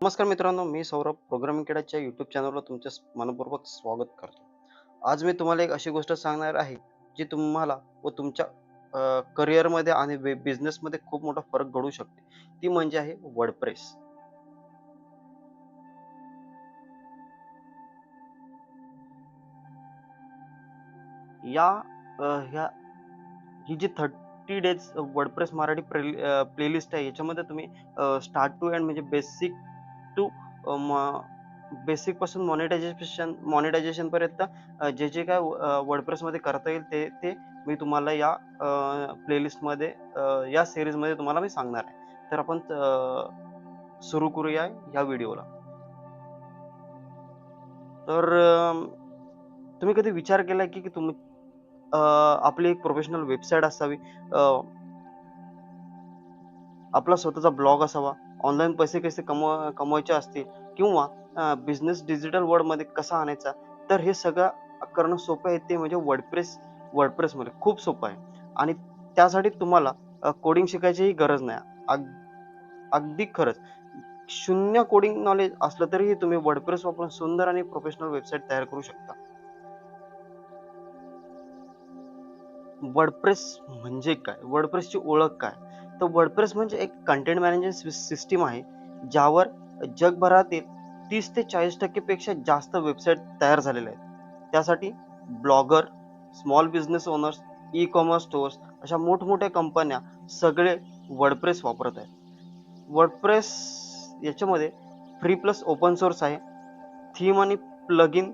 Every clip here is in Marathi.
नमस्कार मित्रांनो मी सौरभ प्रोग्रामिंग खेळाच्या यूट्यूब चॅनलवर तुमचे मनपूर्वक स्वागत करतो. आज मी तुम्हाला एक अशी गोष्ट सांगणार आहे जी तुम्हाला व तुमच्या करिअरमध्ये आणि बिझनेसमध्ये खूप मोठा फरक घडू शकते. ती म्हणजे आहे वर्डप्रेस या ह्या ही जी thirty days WordPress Marathi playlist आहे याच्यामध्ये तुम्ही स्टार्ट टू एंड म्हणजे बेसिक टू बेसिकपासून मॉनिटायझेशन मॉनिटायझेशनपर्यंत जे जे काय वर्डप्रेस मध्ये करता येईल ते ते मी तुम्हाला या प्लेलिस्टमध्ये या सिरीजमध्ये तुम्हाला मी सांगणार आहे. तर आपण सुरू करूया या व्हिडिओला तर तुम्ही कधी विचार केला की की तुम्ही आपली एक प्रोफेशनल वेबसाईट असावी? आपला स्वतःचा ब्लॉग असावा? ऑनलाईन पैसे कसे कमव कमवायचे असतील किंवा बिझनेस डिजिटल वर्ल्डमध्ये कसा आणायचा? तर हे सगळं करणं सोपं आहे ते म्हणजे वर्डप्रेस वर्डप्रेसमध्ये खूप सोपं आहे. आणि त्यासाठी तुम्हाला कोडिंग शिकायचीही गरज नाही. अग- अगदी खरंच. शून्य कोडिंग नॉलेज असलं तरीही तुम्ही वर्डप्रेस वापरून सुंदर आणि प्रोफेशनल वेबसाईट तयार करू शकता. वर्डप्रेस म्हणजे काय? वर्डप्रेसची ओळख काय? तर वर्डप्रेस म्हणजे एक कंटेंट मॅनेजमेंट सिस्टीम आहे ज्यावर जगभरातील तीस ते चाळीस टक्केपेक्षा जास्त वेबसाईट तयार झालेल्या आहेत. त्यासाठी blogger small business owners e commerce stores अशा मोठमोठ्या कंपन्या सगळे वर्डप्रेस वापरत आहेत. वर्डप्रेस याच्यामध्ये फ्री प्लस ओपन सोर्स आहे. थीम आणि प्लगिन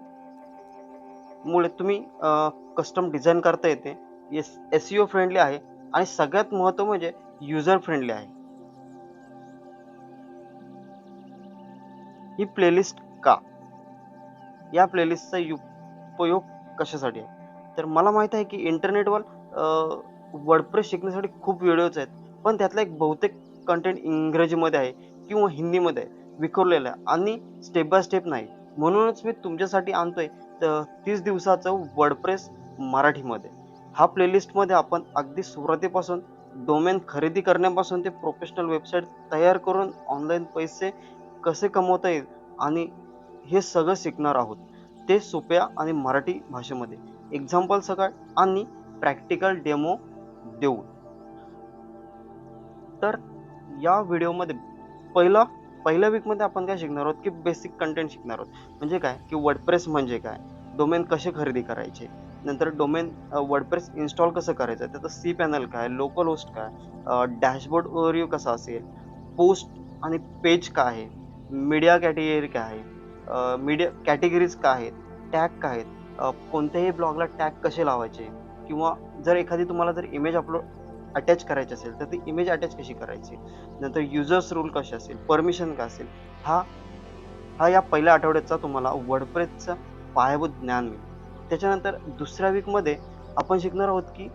मुळे तुम्ही कस्टम डिझाईन करता येते. एस एस ओ फ्रेंडली आहे. आणि सगळ्यात महत्त्व म्हणजे युजर फ्रेंडली आहे. ही प्लेलिस्ट का? या प्लेलिस्टचा उपयोग कशासाठी आहे? तर मला माहीत आहे की इंटरनेटवर वर्डप्रेस शिकण्यासाठी खूप व्हिडिओज आहेत. पण त्यातला एक बहुतेक कंटेंट इंग्रजीमध्ये आहे किंवा हिंदीमध्ये आहे. विखुरलेलं आहे आणि स्टेप बाय स्टेप नाही. म्हणूनच मी तुमच्यासाठी आणतोय तीस दिवसाचं वर्डप्रेस मराठीमध्ये. हा प्लेलिस्टमध्ये आपण अगदी सुरुवातीपासून डोमेन खरेदी करण्यापासून ते प्रोफेशनल वेबसाईट तयार करून ऑनलाईन पैसे कसे कमवता येईल आणि हे सगळं शिकणार आहोत. ते सोप्या आणि मराठी भाषेमध्ये. एक्झाम्पल सगळं आणि प्रॅक्टिकल डेमो देऊ. तर या व्हिडिओमध्ये पहिला पहिल्या वीकमध्ये आपण काय शिकणार आहोत? की बेसिक कंटेंट शिकणार आहोत. म्हणजे काय? की वर्डप्रेस म्हणजे काय? डोमेन कसे खरेदी करायचे? नंतर डोमेन वर्डप्रेस इन्स्टॉल कसं करायचं? त्याचं सी पॅनल काय? लोकल होस्ट काय? डॅशबोर्ड ओव्हरव्ह्यू कसा असेल? पोस्ट आणि पेज काय आहे? मीडिया कॅटेगरी काय आहे? मीडिया कॅटेगरीज काय आहेत? टॅग काय आहेत? कोणत्याही ब्लॉगला टॅग कसे लावायचे? किंवा जर एखादी तुम्हाला जर इमेज अपलोड अटॅच करायची असेल तर ती इमेज अटॅच कशी करायची? नंतर युजर्स रूल कसे असेल? परमिशन काय असेल? हा हा या पहिल्या आठवड्याचा तुम्हाला वर्डप्रेसचं पायाभूत ज्ञान मिळेल. त्याच्यानंतर दुसऱ्या वीकमध्ये आपण शिकणार आहोत की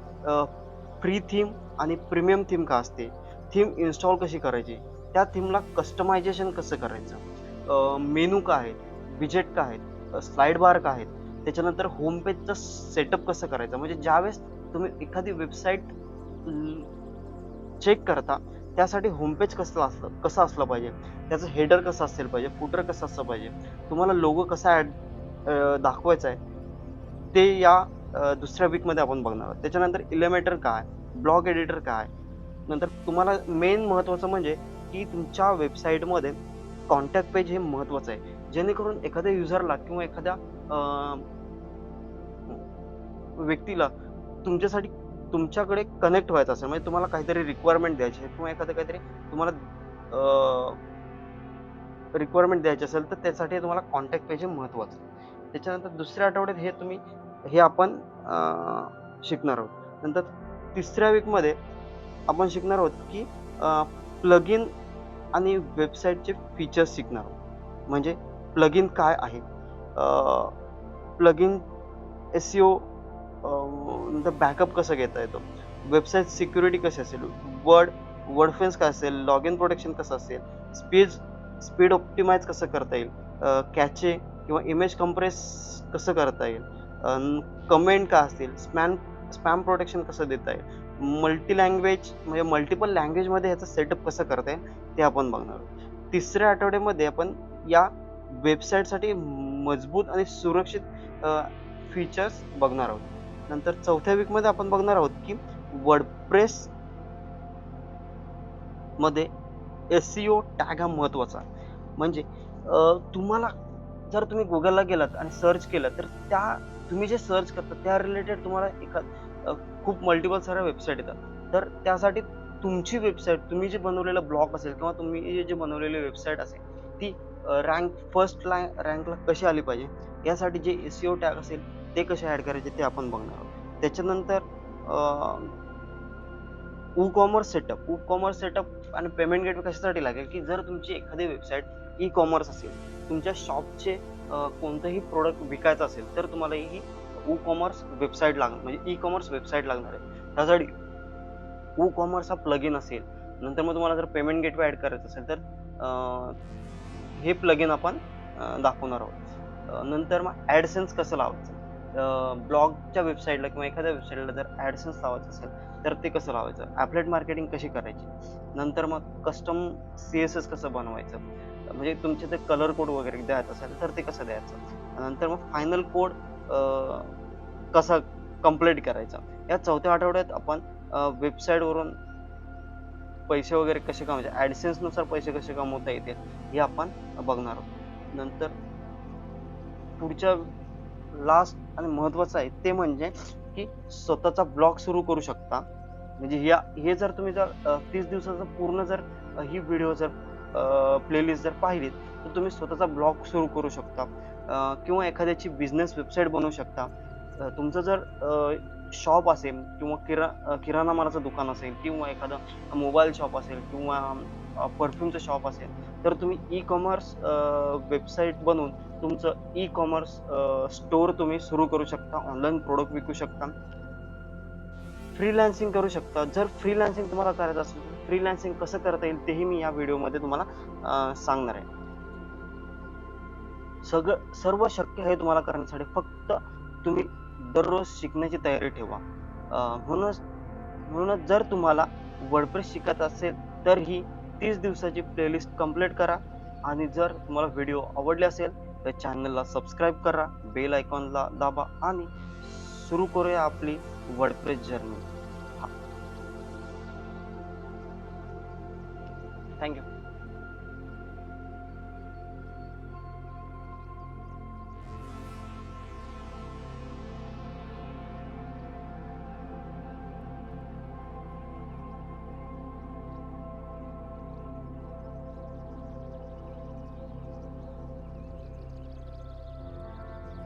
फ्री थीम आणि प्रीमियम थीम का असते? थीम इन्स्टॉल कशी करायची? त्या थीमला कस्टमायझेशन कसं करायचं? मेनू का आहेत विजेट का आहेत स्लाईड बार का आहेत त्याच्यानंतर होम पेजचं सेटअप कसं करायचं? म्हणजे ज्यावेळेस तुम्ही एखादी वेबसाईट चेक करता त्यासाठी होमपेज कसं असलं कसं असलं पाहिजे? त्याचं हेडर कसं असेल पाहिजे? फुटर कसं असलं पाहिजे? तुम्हाला लोगो कसा ॲड दाखवायचा आहे? ते या दुसऱ्या वीकमध्ये आपण बघणार आहोत. त्याच्यानंतर इलेमेटर काय? ब्लॉग एडिटर काय? नंतर तुम्हाला मेन महत्त्वाचं म्हणजे की तुमच्या वेबसाईटमध्ये कॉन्टॅक्ट पेज हे महत्त्वाचं आहे. जेणेकरून एखाद्या युजरला किंवा एखाद्या व्यक्तीला तुमच्यासाठी तुमच्याकडे कनेक्ट व्हायचं असेल म्हणजे तुम्हाला काहीतरी रिक्वायरमेंट द्यायची आहे किंवा एखादं काहीतरी तुम्हाला रिक्वायरमेंट द्यायची असेल तर त्यासाठी तुम्हाला कॉन्टॅक्ट पेज हे महत्त्वाचं आहे. त्याच्यानंतर दुसऱ्या आठवड्यात हे तुम्ही हे आपण शिकणार आहोत. नंतर तिसऱ्या वीकमध्ये आपण शिकणार आहोत की प्लग इन आणि वेबसाईटचे फीचर्स शिकणार आहोत. म्हणजे प्लग इन काय आहे? Plug in S E O नंतर बॅकअप कसं घेता येतो? वेबसाईट सिक्युरिटी कशी असेल? वर्ड वर्ड फेन्स काय असेल? लॉग इन प्रोटेक्शन कसं असेल? स्पीड स्पीड ऑप्टिमाइज कसं करता येईल? कॅचे किंवा इमेज कम्प्रेस कसं करता येईल? कमेंट का असतील? स्पॅम स्पॅम प्रोटेक्शन कसं देता येईल मल्टी लँग्वेज म्हणजे मल्टिपल लँग्वेजमध्ये ह्याचं सेटअप कसं करता येईल ते आपण बघणार आहोत. तिसऱ्या आठवड्यामध्ये आपण या वेबसाईटसाठी मजबूत आणि सुरक्षित फीचर्स बघणार आहोत. नंतर चौथ्या वीकमध्ये आपण बघणार आहोत की वर्डप्रेस मध्ये एस सी ओ टॅग हा महत्त्वाचा. म्हणजे तुम्हाला जर तुम्ही गुगलला गेलात आणि सर्च केलं तर त्या तुम्ही जे सर्च करता त्या रिलेटेड तुम्हाला एका खूप मल्टिपल साऱ्या वेबसाईट येतात. तर त्यासाठी तुमची वेबसाईट तुम्ही जे बनवलेलं ब्लॉग असेल किंवा तुम्ही जे बनवलेली वेबसाईट असेल ती रँक फर्स्ट रँकला कशी आली पाहिजे? यासाठी जे एस ओ टॅग असेल ते कसे ॲड करायचे ते आपण बघणार आहोत. त्याच्यानंतर e commerce setup e commerce setup आणि पेमेंट गेटवे कशासाठी लागेल की जर तुमची एखादी वेबसाईट ई कॉमर्स असेल तुमच्या शॉपचे कोणतंही प्रोडक्ट विकायचं असेल तर तुम्हाला ही ई कॉमर्स वेबसाईट लागणार म्हणजे ई कॉमर्स वेबसाईट लागणार आहे. त्यासाठी ई कॉमर्स हा प्लगइन असेल नंतर मग तुम्हाला जर पेमेंट गेटवे ॲड करायचं असेल तर हे प्लगइन आपण दाखवणार आहोत. नंतर मग ॲडसेन्स कसं लावायचं? ब्लॉगच्या वेबसाईटला किंवा एखाद्या वेबसाईटला जर ॲडसेन्स लावायचं असेल तर ते कसं लावायचं? ॲपलेट मार्केटिंग कशी करायची? नंतर मग कस्टम सी एस एस कसं बनवायचं? म्हणजे तुमचे ते कलर कोड वगैरे द्यायचं असेल तर ते कसं द्यायचं? नंतर मग फायनल कोड कसा कंप्लीट करायचा? या चौथ्या आठवड्यात आपण वेबसाईटवरून पैसे वगैरे कसे कमवायचे म्हणजे ॲडसेन्सनुसार पैसे कसे कमवता येतील हे आपण बघणार आहोत. नंतर पुढच्या लास्ट आणि महत्त्वाचं आहे ते म्हणजे की स्वतःचा ब्लॉग सुरू करू शकता. म्हणजे या हे जर तुम्ही जर तीस दिवसाचं पूर्ण जर ही व्हिडिओ जर प्लेलिस्ट जर पाहिलीत तर तुम्ही स्वतःचा ब्लॉग सुरू करू शकता. किंवा एखाद्याची बिझनेस वेबसाईट बनवू शकता. तुमचं जर शॉप असेल किंवा किरा किराणा मालाचं दुकान असेल किंवा एखादं मोबाईल शॉप असेल किंवा परफ्यूमचं शॉप असेल तर तुम्ही ई कॉमर्स वेबसाईट बनवून तुमचं ई कॉमर्स स्टोअर तुम्ही सुरू करू शकता ऑनलाईन प्रोडक्ट विकू शकता. फ्रीलान्सिंग करू शकता. जर फ्रीलान्सिंग तुम्हाला करायचं असेल फ्रीलान्सिंग कसं करता येईल तेही मी या व्हिडिओमध्ये तुम्हाला सांगणार आहे. सगळं सर्व शक्य आहे तुम्हाला करण्यासाठी. फक्त तुम्ही दररोज शिकण्याची तयारी ठेवा. म्हणूनच म्हणूनच जर तुम्हाला वर्डप्रेस शिकत असेल तर ही तीस दिवसाची प्लेलिस्ट कंप्लीट करा. आणि जर तुम्हाला व्हिडिओ आवडले असेल तर चॅनलला सबस्क्राईब करा. बेल आयकॉनला दाबा. आणि सुरू करूया आपली वर्डप्रेस जर्नी थँक्यू.